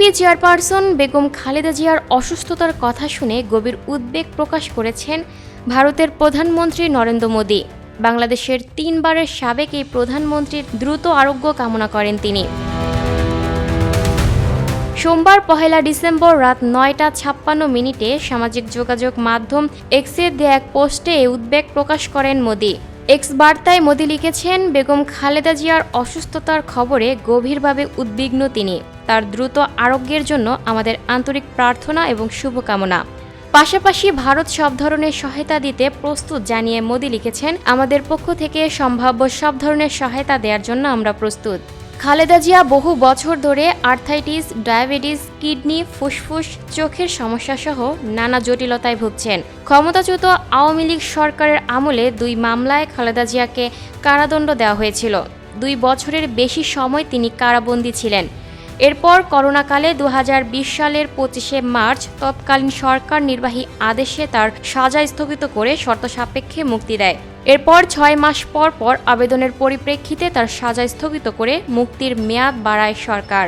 BNP chairperson Begum Khaleda জিয়ার অসুস্থতার কথা শুনে গভীর উদ্বেগ প্রকাশ করেছেন ভারতের প্রধানমন্ত্রী নরেন্দ্র মোদী। বাংলাদেশের তিনবারের সাবেক এই প্রধানমন্ত্রীর দ্রুত আরোগ্য কামনা করেন তিনি। সোমবার পহেলা ডিসেম্বর রাত নয়টা ছাপ্পান্ন মিনিটে সামাজিক যোগাযোগ মাধ্যম এক্সে দেয়া এক পোস্টে উদ্বেগ প্রকাশ করেন মোদী। এক্স বার্তায় মোদি লিখেছেন, বেগম খালেদা জিয়ার অসুস্থতার খবরে গভীরভাবে উদ্বিগ্ন তিনি। তার দ্রুত আরোগ্যের জন্য আমাদের আন্তরিক প্রার্থনা এবং শুভকামনা। পাশাপাশি ভারত সব ধরনের সহায়তা দিতে প্রস্তুত জানিয়ে মোদি লিখেছেন, আমাদের পক্ষ থেকে সম্ভাব্য সব ধরনের সহায়তা দেওয়ার জন্য আমরা প্রস্তুত। খালেদা জিয়া বহু বছর ধরে আর্থাইটিস, ডায়াবেটিস, কিডনি, ফুসফুস, চোখের সমস্যা সহ নানা জটিলতায় ভুগছেন। ক্ষমতাচ্যুত আওয়ামী লীগ সরকারের আমলে দুই মামলায় খালেদা জিয়াকে কারাদণ্ড দেওয়া হয়েছিল। দুই বছরের বেশি সময় তিনি কারাবন্দী ছিলেন। এরপর করোনাকালে দু হাজার বিশ সালের পঁচিশে মার্চ তৎকালীন সরকার নির্বাহী আদেশে তার সাজা স্থগিত করে শর্ত সাপেক্ষে মুক্তি দেয়। এরপর ছয় মাস পর পর আবেদনের পরিপ্রেক্ষিতে তার সাজা স্থগিত করে মুক্তির মেয়াদ বাড়ায় সরকার।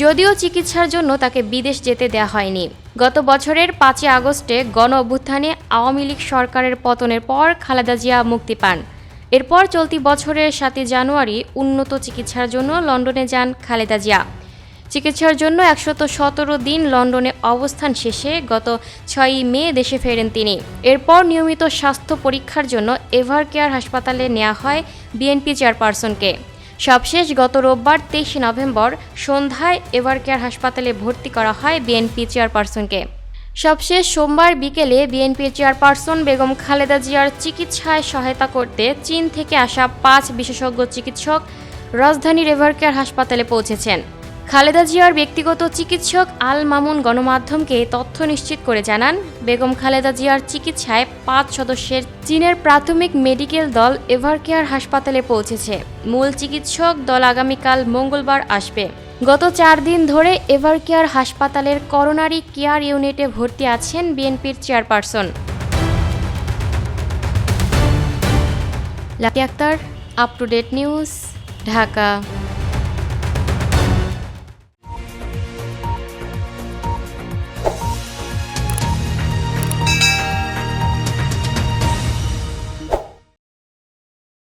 যদিও চিকিৎসার জন্য তাকে বিদেশ যেতে দেয়া হয়নি। গত বছরের পাঁচই আগস্টে গণ অভ্যুত্থানে আওয়ামী লীগ সরকারের পতনের পর খালেদা জিয়া মুক্তি পান। এরপর চলতি বছরের সাতই জানুয়ারি উন্নত চিকিৎসার জন্য লন্ডনে যান খালেদা জিয়া। চিকিৎসার জন্য একশত সতেরো দিন লন্ডনে অবস্থান শেষে গত ছয়ই মে দেশে ফেরেন তিনি। এরপর নিয়মিত স্বাস্থ্য পরীক্ষার জন্য এভার কেয়ার হাসপাতালে নেওয়া হয় বিএনপি চেয়ারপারসনকে। সবশেষ গত রোববার তেইশে নভেম্বর সন্ধ্যায় এভার কেয়ার হাসপাতালে ভর্তি করা হয় বিএনপি চেয়ারপারসনকে। সবশেষ সোমবার বিকেলে বিএনপির চেয়ারপারসন বেগম খালেদা জিয়ার চিকিৎসায় সহায়তা করতে চীন থেকে আসা পাঁচ বিশেষজ্ঞ চিকিৎসক রাজধানীর এভারকেয়ার হাসপাতালে পৌঁছেছেন। খালেদা জিয়ার ব্যক্তিগত চিকিৎসক আল মামুন গণমাধ্যমকে তথ্য নিশ্চিত করে জানান, বেগম খালেদা জিয়ার চিকিৎসায় পাঁচ সদস্যের চীনের প্রাথমিক মেডিকেল দল এভারকেয়ার হাসপাতালে পৌঁছেছে। মূল চিকিৎসক দল আগামীকাল মঙ্গলবার আসবে। গত চার দিন ধরে এভারকেয়ার হাসপাতালের করোনারি কেয়ার ইউনিটে ভর্তি আছেন বিএনপির chairperson. Lucky Akter up to date news Dhaka.